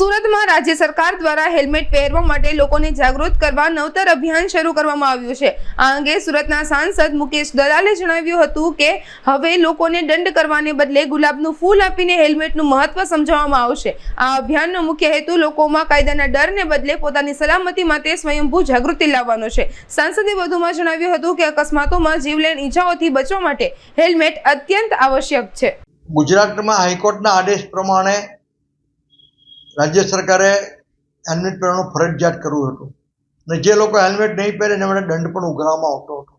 સુરતમાં રાજ્ય સરકાર દ્વારા હેલ્મેટ પહેરવા માટે લોકોને જાગૃત કરવા નવતર અભિયાન શરૂ કરવામાં આવ્યું છે. આ અંગે સુરતના સાંસદ મુકેશ દલાલે જણાવ્યું હતું કે, હવે લોકોને દંડ કરવાને બદલે ગુલાબનું ફૂલ આપીને હેલ્મેટનું મહત્વ સમજાવવામાં આવશે. આ અભિયાનનો મુખ્ય હેતુ લોકોમાં કાયદાના ડરને બદલે પોતાની સલામતી માટે સ્વયંભૂ જાગૃતિ લાવવાનો છે. સાંસદે વધુમાં જણાવ્યું હતું કે, અકસ્માતોમાં જીવલેણ ઈજાઓથી બચવા માટે હેલ્મેટ અત્યંત આવશ્યક છે. ગુજરાતમાં હાઈકોર્ટના આદેશ પ્રમાણે રાજ્ય સરકારે હેલ્મેટ પહેરવાનું ફરજિયાત કરવું હતું. અને જે લોકો હેલ્મેટ નહીં પહેરે એને માટે દંડ પણ ઉઘરાવવામાં આવતો હતો.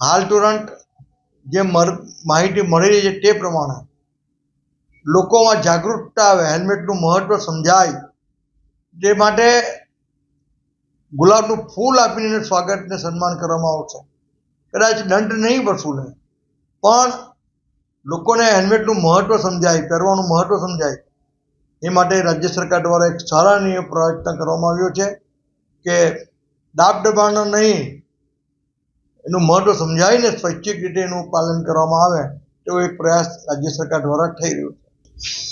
હાલ તુરંત જે માહિતી મળી રહી છે તે પ્રમાણે લોકોમાં જાગૃતતા આવે, હેલ્મેટનું મહત્ત્વ સમજાય, તે માટે ગુલાબનું ફૂલ આપીને સ્વાગતને સન્માન કરવામાં આવશે. કદાચ દંડ નહીં વસૂલે, પણ લોકોને હેલ્મેટનું મહત્ત્વ સમજાય, પહેરવાનું મહત્ત્વ સમજાય. એ માટે રાજ્ય સરકાર દ્વારા એક સરાહનીય પ્રયત્ન કરવામાં આવ્યો છે કે દાબ દબાણનો નહીં, એનું મહત્ત્વ સમજાવીને સ્વૈચ્છિક રીતે એનું પાલન કરવામાં આવે તેવો એક પ્રયાસ રાજ્ય સરકાર દ્વારા થઈ રહ્યો છે.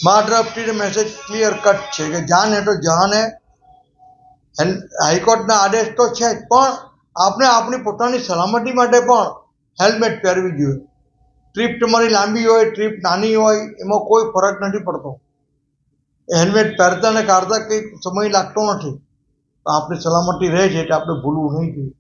મારા તરફથી મેસેજ ક્લિયર કટ છે કે જાન હે તો જહાન હે હાઈકોર્ટના આદેશ તો છે જ, પણ આપણે આપણી પોતાની સલામતી માટે પણ હેલ્મેટ પહેરવી જોઈએ. ટ્રીપ તમારી લાંબી હોય ટ્રીપ નાની હોય, એમાં કોઈ ફરક નથી પડતો. હેલ્મેટ પહેરતા ને કાઢતા કંઈક સમય લાગતો નથી. તો આપણી સલામતી રહે છે એટલે આપણે ભૂલવું નહીં જોઈએ.